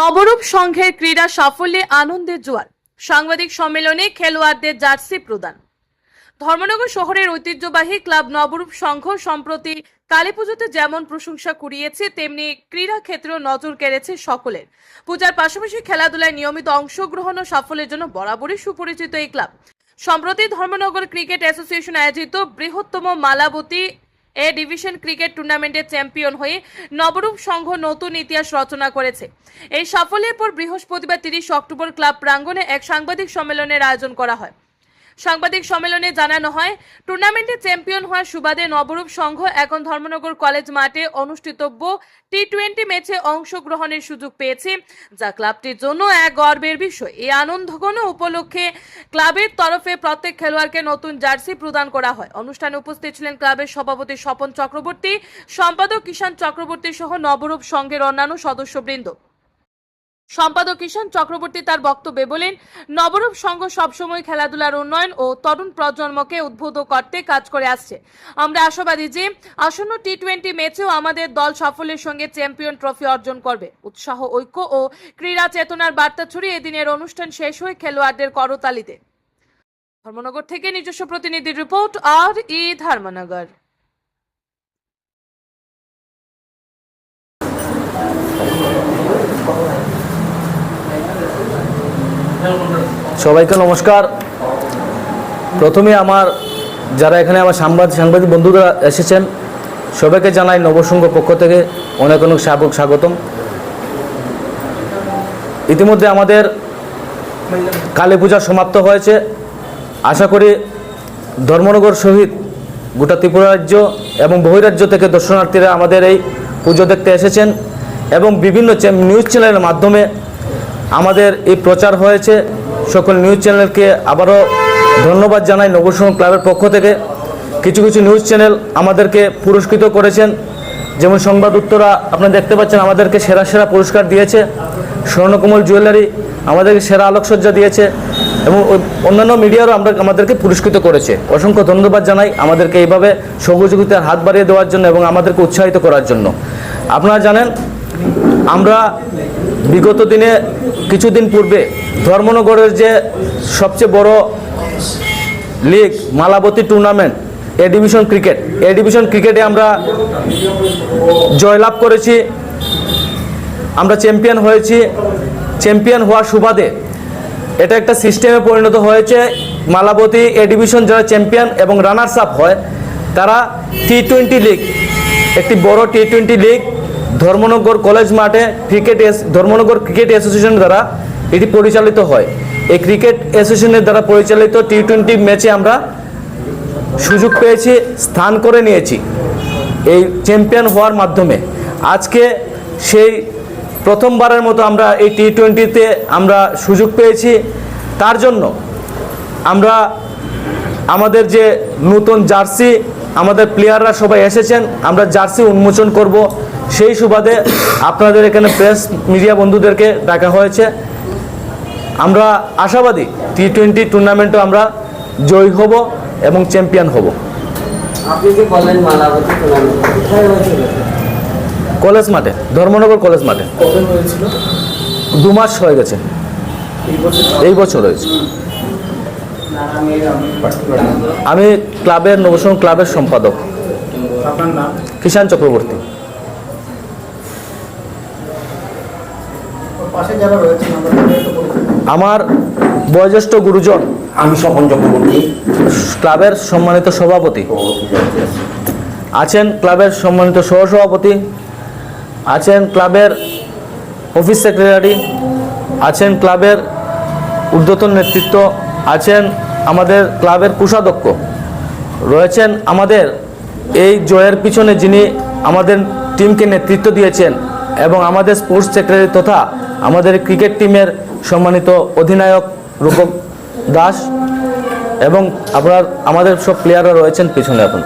নবরূপ সংঘের ক্রীড়া সাফল্যে আনন্দের জোয়ার। সাংবাদিক সম্মেলনে খেলোয়াড়দের জার্সি প্রদান। ধর্মনগর শহরের ঐতিহ্যবাহী ক্লাব নবরূপ সংঘ সম্প্রতি কালী পুজোতে যেমন প্রশংসা কুড়িয়েছে, তেমনি ক্রীড়া ক্ষেত্রেও নজর কেড়েছে সকলের। পূজার পাশাপাশি খেলাধুলায় নিয়মিত অংশগ্রহণ ও সাফল্যের জন্য বরাবরই সুপরিচিত এই ক্লাব। সম্প্রতি ধর্মনগর ক্রিকেট অ্যাসোসিয়েশন আয়োজিত বৃহত্তম মালাবতী এ ডিভিশন ক্রিকেট টুর্নামেন্টের চ্যাম্পিয়ন হয়ে নবরূপ সংঘ নতুন ইতিহাস রচনা করেছে। এই সাফল্যের পর বৃহস্পতিবার তিরিশ অক্টোবর ক্লাব প্রাঙ্গনে এক সাংবাদিক সম্মেলনের আয়োজন করা হয়। সাংবাদিক সম্মেলনে জানানো হয়, টুর্নামেন্টে চ্যাম্পিয়ন হওয়ার সুবাদে নবরূপ সংঘ এখন ধর্মনগর কলেজ মাঠে অনুষ্ঠিতব্য টি টোয়েন্টি ম্যাচে অংশগ্রহণের সুযোগ পেয়েছে, যা ক্লাবটির জন্য এক গর্বের বিষয়। এই আনন্দঘন উপলক্ষে ক্লাবের তরফে প্রত্যেক খেলোয়াড়কে নতুন জার্সি প্রদান করা হয়। অনুষ্ঠানে উপস্থিত ছিলেন ক্লাবের সভাপতি স্বপন চক্রবর্তী, সম্পাদক কিষাণ চক্রবর্তী সহ নবরূপ সংঘের অন্যান্য সদস্যবৃন্দ। সম্পাদক কিষাণ চক্রবর্তী তার বক্তব্যে বলেন, নবরূপ সংঘ সবসময় খেলাধুলার উন্নয়ন ও তরুণ প্রজন্মকে উদ্বুদ্ধ করতে কাজ করে আসছে। আমরা আশাবাদী যে আসন্ন টি টোয়েন্টি ম্যাচেও আমাদের দল সাফল্যের সঙ্গে চ্যাম্পিয়ন ট্রফি অর্জন করবে। উৎসাহ, ঐক্য ও ক্রীড়া চেতনার বার্তা ছড়িয়ে এদিনের অনুষ্ঠান শেষ হয়ে খেলোয়াড়দের করতালিতে। ধর্মনগর থেকে নিজস্ব প্রতিনিধি রিপোর্ট, আর ই ধর্মনগর। সবাইকে নমস্কার। প্রথমে আমার যারা এখানে আমার সাংবাদিক সাংবাদিক বন্ধুরা এসেছেন, সবাইকে জানাই নবসংঘ পক্ষ থেকে অনেক অনেক স্বাগত স্বাগতম। ইতিমধ্যে আমাদের কালী পূজা সমাপ্ত হয়েছে। আশা করি ধর্মনগর সহিত গোটা ত্রিপুরা রাজ্য এবং বহিরাজ্য থেকে দর্শনার্থীরা আমাদের এই পুজো দেখতে এসেছেন এবং বিভিন্ন নিউজ চ্যানেলের মাধ্যমে আমাদের এই প্রচার হয়েছে। সকল নিউজ চ্যানেলকে আবারও ধন্যবাদ জানাই নবসংঘ ক্লাবের পক্ষ থেকে। কিছু কিছু নিউজ চ্যানেল আমাদেরকে পুরস্কৃত করেছেন। যেমন সংবাদ উত্তরা, আপনারা দেখতে পাচ্ছেন আমাদেরকে সেরা সেরা পুরস্কার দিয়েছে। স্বর্ণকমল জুয়েলারি আমাদেরকে সেরা আলোকসজ্জা দিয়েছে। এবং অন্যান্য মিডিয়ারও আমরা আমাদেরকে পুরস্কৃত করেছে। অসংখ্য ধন্যবাদ জানাই আমাদেরকে এইভাবে সহযোগিতার হাত বাড়িয়ে দেওয়ার জন্য এবং আমাদেরকে উৎসাহিত করার জন্য। আপনারা জানেন আমরা বিগত দিনে কিছুদিন পূর্বে ধর্মনগরের যে সবচেয়ে বড় league Malabati tournament A division cricket A division ক্রিকেটে আমরা জয়লাভ করেছি। আমরা চ্যাম্পিয়ন হয়েছি। চ্যাম্পিয়ন হওয়ার সুবাদে এটা একটা সিস্টেমে পরিণত হয়েছে। মালাবতী এ ডিভিশন যারা চ্যাম্পিয়ন এবং রানার্স আপ হয়, তারা টি টোয়েন্টি লিগ একটি বড় T twenty league Dharmanagar college মাঠে ক্রিকেট ধর্মনগর ক্রিকেট অ্যাসোসিয়েশন দ্বারা এটি পরিচালিত হয়। এই ক্রিকেট অ্যাসোসিয়েশনের দ্বারা পরিচালিত টি টোয়েন্টি ম্যাচে আমরা সুযোগ পেয়েছি, স্থান করে নিয়েছি এই চ্যাম্পিয়ন হওয়ার মাধ্যমে। আজকে সেই প্রথমবারের মতো আমরা এই টি টোয়েন্টিতে আমরা সুযোগ পেয়েছি। তার জন্য আমরা আমাদের যে নতুন জার্সি আমাদের প্লেয়াররা সবাই এসেছেন আমরা জার্সি উন্মোচন করব। সেই সুবাদে আপনাদের এখানে প্রেস মিডিয়া বন্ধুদেরকে ডাকা হয়েছে। আমরা আশাবাদী টি টোয়েন্টি টুর্নামেন্টও আমরা জয়ী হব এবং চ্যাম্পিয়ন হব। কলেজ মাঠে ধর্মনগর কলেজ মাঠে। দু মাস হয়ে গেছে। এই বছর হয়েছে। আমি ক্লাবের নবসং ক্লাবের সম্পাদক। আপনার নাম? কিষাণ চক্রবর্তী। আমার বয়োজ্যেষ্ঠ গুরুজন। আমি স্বপন চক্রবর্তী। ক্লাবের সম্মানিত সভাপতি। আছেন ক্লাবের সম্মানিত সহসভাপতি। আছেন ক্লাবের অফিস সেক্রেটারি। আছেন ক্লাবের ঊর্ধ্বতন নেতৃত্ব আছেন আমাদের ক্লাবের কোষাধ্যক্ষ। রয়েছেন আমাদের এই জয়ের পিছনে যিনি আমাদের টিমকে নেতৃত্ব দিয়েছেন এবং আমাদের স্পোর্টস সেক্রেটারি তথা আমাদের ক্রিকেট টিমের সম্মানিত অধিনায়ক রূপক দাস এবং আপনার, আমাদের সব প্লেয়াররা রয়েছেন পিছনে এখন।